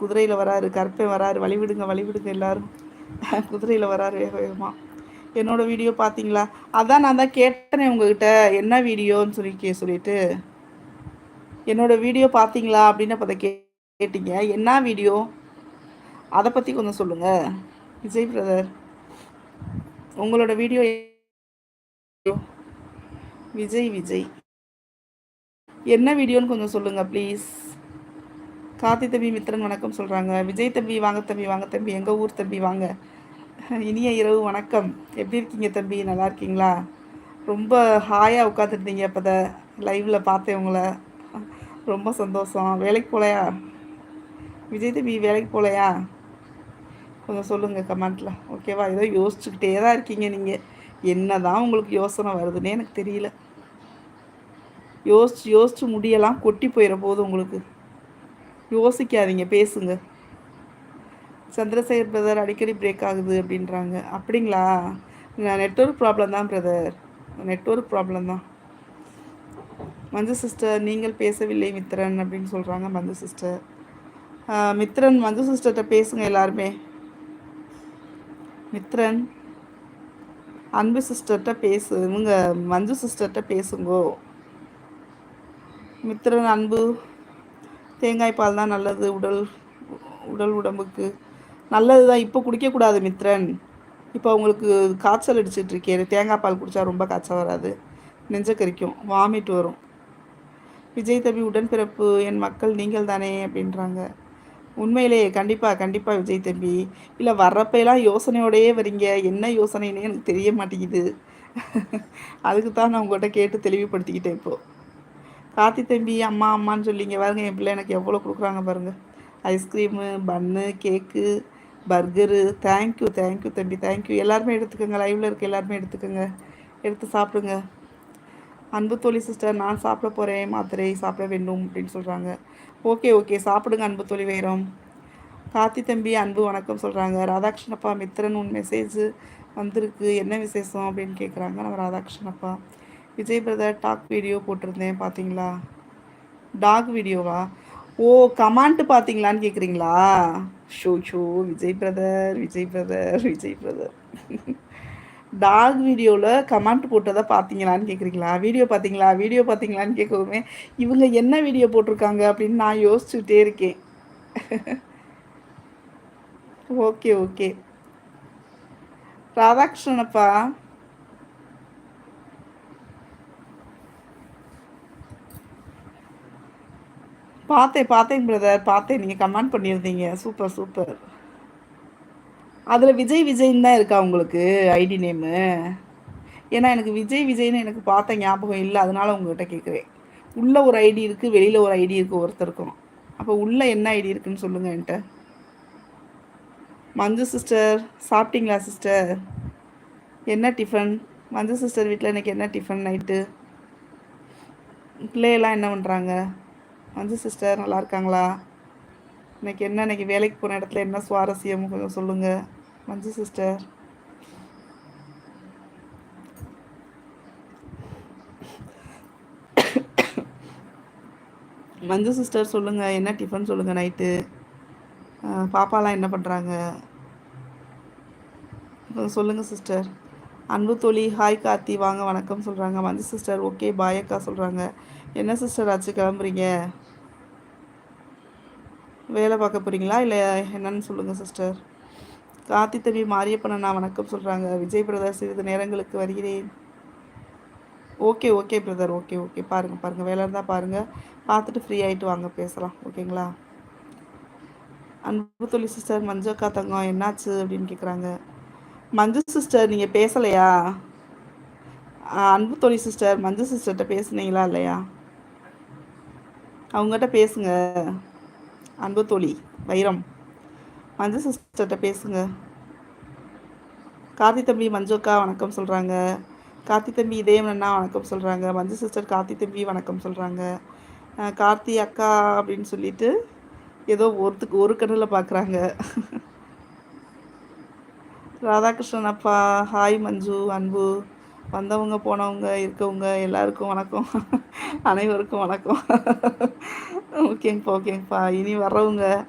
குதிரையில் வராரு கருப்பை வராரு வழிவிடுங்க வழிவிடுங்க எல்லாரும். குதிரையில் வராரு வேக வேகமாக என்னோட வீடியோ பார்த்தீங்களா அதான் நான் தான் கேட்டேனே உங்ககிட்ட என்ன வீடியோன்னு சொல்லி கே சொல்லிட்டு. என்னோட வீடியோ பார்த்தீங்களா அப்படின்னு அப்போ கே கேட்டீங்க. என்ன வீடியோ? அதை பற்றி கொஞ்சம் சொல்லுங்கள் விஜய் பிரதர் உங்களோட வீடியோ விஜய் விஜய். என்ன வீடியோன்னு கொஞ்சம் சொல்லுங்கள் ப்ளீஸ் கார்த்தி தம்பி மித்திரன் வணக்கம் சொல்கிறாங்க விஜய் தம்பி வாங்க தம்பி வாங்க தம்பி எங்கள் ஊர் தம்பி வாங்க. இனிய இரவு வணக்கம். எப்படி இருக்கீங்க தம்பி? நல்லா இருக்கீங்களா? ரொம்ப ஹாயாக உட்காந்துருந்தீங்க அப்போ தான் லைவில் பார்த்தேன் உங்களை. ரொம்ப சந்தோஷம். வேலைக்கு போகலையா விஜய் தம்பி வேலைக்கு போகலையா கொஞ்சம் சொல்லுங்கள் கமெண்ட்டில் ஓகேவா ஏதோ யோசிச்சுக்கிட்டே தான் இருக்கீங்க நீங்கள் என்ன தான் உங்களுக்கு யோசனை வருதுன்னே எனக்கு தெரியல. யோசிச்சு யோசிச்சு முடியெல்லாம் கொட்டி போயிட போது உங்களுக்கு. யோசிக்காதீங்க பேசுங்க. சந்திரசேகர் பிரதர் அடிக்கடி பிரேக் ஆகுது அப்படின்றாங்க. அப்படிங்களா? நெட்ஒர்க் ப்ராப்ளம் தான் பிரதர் நெட்ஒர்க் ப்ராப்ளம் தான். மஞ்சு சிஸ்டர் நீங்கள் பேசவில்லை மித்ரன் அப்படின்னு சொல்கிறாங்க மஞ்சு சிஸ்டர் மித்ரன் மஞ்சு சிஸ்டர்கிட்ட பேசுங்க எல்லாருமே. மித்ரன் அன்பு சிஸ்டர்கிட்ட பேசு. இவங்க மஞ்சு சிஸ்டர்கிட்ட பேசுங்கோ. மித்திரன் அன்பு. தேங்காய் பால் தான் நல்லது உடல் உடல் உடம்புக்கு. நல்லது தான். இப்போ குடிக்கக்கூடாது மித்ரன். இப்போ உங்களுக்கு காய்ச்சல் அடிச்சிட்ருக்கே தேங்காய் பால் குடித்தா ரொம்ப காய்ச்சல் வராது. நெஞ்ச கறிக்கும் வாமிட் வரும். விஜய் தம்பி உடன்பிறப்பு. என் மக்கள் நீங்கள் தானே அப்படின்றாங்க. உண்மையிலேயே கண்டிப்பாக கண்டிப்பாக விஜய் தம்பி. இல்லை வர்றப்பெல்லாம் யோசனையோடையே வரீங்க. என்ன யோசனைன்னு எனக்கு தெரிய மாட்டேங்குது. அதுக்கு தான் நான் உங்கள்கிட்ட கேட்டு தெளிவுபடுத்திக்கிட்டேன் இப்போது காத்தி தம்பி அம்மா அம்மான்னு சொல்லிங்க. பாருங்க என் பிள்ளை எனக்கு எவ்வளோ கொடுக்குறாங்க பாருங்கள் ice cream bun cake burger thank you thank you தம்பி தேங்க்யூ எல்லாருமே எடுத்துக்கோங்க. லைவில் இருக்க எல்லாருமே எடுத்துக்கோங்க. எடுத்து சாப்பிடுங்க. அன்பு தோழி சிஸ்டர் நான் சாப்பிட போகிறேன் மாத்திரை சாப்பிட வேண்டும் அப்படின்னு சொல்கிறாங்க ஓகே ஓகே சாப்பிடுங்க அன்பு தோழி வைரம். காத்தி தம்பி அன்பு வணக்கம் சொல்கிறாங்க ராதாகிருஷ்ணப்பா மித்திரன் உன் மெசேஜ் வந்திருக்கு. என்ன விசேஷம் அப்படின்னு கேட்குறாங்க நம்ம Radhakrishnappa. Vijay brother talk video போட்டிருந்தேன் பார்த்தீங்களா டாக் வீடியோவா? ஓ கமாண்ட் பார்த்தீங்களான்னு கேட்குறீங்களா show show Vijay brother Vijay brother Vijay brother. Talk வீடியோவில் கமெண்ட் போட்டதை பார்த்தீங்களான்னு கேட்குறீங்களா வீடியோ பார்த்தீங்களா வீடியோ பார்த்தீங்களான்னு கேட்கவுமே இவங்க என்ன வீடியோ போட்டிருக்காங்க அப்படின்னு நான் யோசிச்சுட்டே இருக்கேன். Okay okay. ராதாகிருஷ்ணனப்பா பார்த்தேன் பார்த்தேன் பிரதர் பார்த்தேன். நீங்கள் கமெண்ட் பண்ணியிருந்தீங்க. சூப்பர் சூப்பர் அதில் விஜய் விஜய்ன்னு தான் இருக்கா உங்களுக்கு ஐடி நேமு ஏன்னா எனக்கு விஜய் விஜய்னு எனக்கு பார்த்த ஞாபகம் இல்லை. அதனால் உங்கள்கிட்ட கேட்குறேன் உள்ளே ஒரு ஐடி இருக்குது வெளியில் ஒரு ஐடி இருக்குது ஒருத்தருக்கும். அப்போ உள்ளே என்ன ஐடி இருக்குன்னு சொல்லுங்கள் என்கிட்ட. மஞ்சு சிஸ்டர் சாப்பிட்டீங்களா சிஸ்டர் என்ன டிஃபன் மஞ்சு சிஸ்டர் வீட்டில் எனக்கு என்ன டிஃபன் நைட்டு பிள்ளையெல்லாம் என்ன பண்ணுறாங்க மஞ்சு சிஸ்டர் நல்லா இருக்காங்களா? இன்னைக்கு என்ன? இன்னைக்கு வேலைக்கு போன இடத்துல என்ன சுவாரஸ்யம்? கொஞ்சம் சொல்லுங்கள் மஞ்சு சிஸ்டர் மஞ்சு சிஸ்டர் சொல்லுங்கள் என்ன டிஃபன் சொல்லுங்கள் நைட்டு பாப்பாலாம் என்ன பண்ணுறாங்க சொல்லுங்கள் சிஸ்டர் அன்பு தோழி ஹாய் கார்த்தி. வாங்க வணக்கம் சொல்கிறாங்க மஞ்சு சிஸ்டர் ஓகே பாயக்கா சொல்கிறாங்க என்ன சிஸ்டர் ஆச்சு? கிளம்புறீங்க? வேலை பார்க்க போகிறீங்களா இல்லை என்னன்னு சொல்லுங்கள் சிஸ்டர் காத்தி தம்பி மாரியப்பண்ணா வணக்கம் சொல்கிறாங்க விஜய் பிரதர் சிறிது நேரங்களுக்கு வருகிறேன். Okay okay brother okay okay பாருங்கள் பாருங்கள் வேலை இருந்தால் பாருங்கள் பார்த்துட்டு ஃப்ரீ ஆகிட்டு வாங்க பேசலாம். ஓகேங்களா அன்பு தொழில் சிஸ்டர் மஞ்சு அக்கா தங்கம் என்னாச்சு அப்படின்னு கேட்குறாங்க மஞ்சு சிஸ்டர் நீங்கள் பேசலையா? அன்பு தொழில் சிஸ்டர் மஞ்சு சிஸ்டர்கிட்ட பேசுனீங்களா இல்லையா? அவங்ககிட்ட பேசுங்க. அன்பு தோழி வைரம். மஞ்சு சிஸ்டர்கிட்ட பேசுங்க. கார்த்தி தம்பி மஞ்சு அக்கா வணக்கம் சொல்கிறாங்க கார்த்தி தம்பி இதயம் அண்ணா வணக்கம் சொல்கிறாங்க மஞ்சு சிஸ்டர் கார்த்தி தம்பி வணக்கம் சொல்கிறாங்க கார்த்தி அக்கா அப்படின்னு சொல்லிட்டு ஏதோ ஒருத்துக்கு ஒரு கண்ணில் பார்க்குறாங்க ராதாகிருஷ்ணன் அப்பா ஹாய் மஞ்சு அன்பு. வந்தவங்க போனவங்க இருக்கவங்க எல்லாருக்கும் வணக்கம். அனைவருக்கும் வணக்கம். ஓகேங்கப்பா ஓகேங்கப்பா. இனி வர்றவங்க